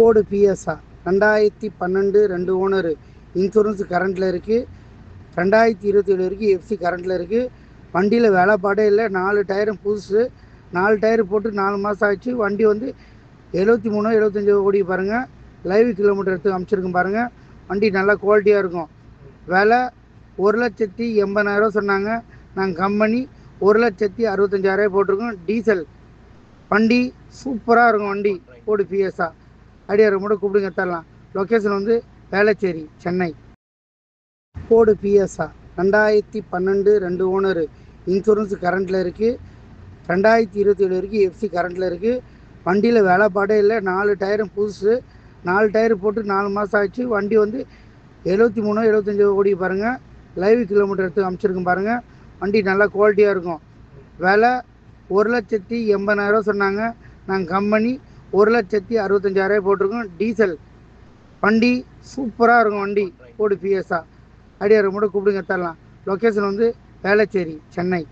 கோடு பிஎஸ்ஆ ரெண்டாயிரத்தி பன்னெண்டு ரெண்டு ஓனரு இன்சூரன்ஸ் கரண்டில் இருக்குது ரெண்டாயிரத்தி இருபத்தி ஏழு வரைக்கும் எஃப்சி கரண்டில் இருக்குது வண்டியில் வேலைப்பாடே இல்லை. நாலு டயரும் புதுசு. நாலு டயர் போட்டு நாலு மாதம் ஆச்சு. வண்டி வந்து எழுபத்தி மூணு எழுபத்தஞ்சோ ஓடி பாருங்கள் லைவ் கிலோமீட்டர் எடுத்து அமைச்சிருக்கும் பாருங்கள் வண்டி நல்லா குவாலிட்டியாக இருக்கும். விலை ஒரு லட்சத்தி எண்பதாயிரம் சொன்னாங்க. நாங்கள் கம்பெனி ஒரு லட்சத்தி அறுபத்தஞ்சாயிரம் போட்டிருக்கோம். டீசல். வண்டி சூப்பராக இருக்கும் வண்டி. போடு பிஎஸ்ஆ அடியார் மட்டும் கூப்பிடுங்க தரலாம். லொக்கேஷன் வந்து வேளச்சேரி சென்னை. போடு பிஎஸ்ஆர் ரெண்டாயிரத்தி பன்னெண்டு ரெண்டு ஓனரு இன்சூரன்ஸ் கரண்டில் இருக்குது ரெண்டாயிரத்தி இருபத்தி ஏழு வரைக்கும் எஃப்சி கரண்டில் இருக்குது வண்டியில் வேலைப்பாடே இல்லை. நாலு டயரும் புதுசு. நாலு டயர் போட்டு நாலு மாதம் ஆச்சு. வண்டி வந்து எழுபத்தி மூணு எழுபத்தஞ்சோ கோடி பாருங்கள் லைவ் கிலோமீட்டர் எடுத்து அமைச்சிருக்கேன் பாருங்கள் வண்டி நல்லா குவாலிட்டியாக இருக்கும். விலை ஒரு லட்சத்தி எண்பதாயிரம் சொன்னாங்க. நாங்கள் கம்பெனி ஒரு லட்சத்தி அறுபத்தஞ்சாயிரம் போட்டிருக்கோம். டீசல். வண்டி சூப்பராக இருக்கும் வண்டி. போடு பிஎஸ்ஆ அடியார் மட்டும் கூப்பிடுங்க தரலாம். லொக்கேஷன் வந்து வேளச்சேரி சென்னை.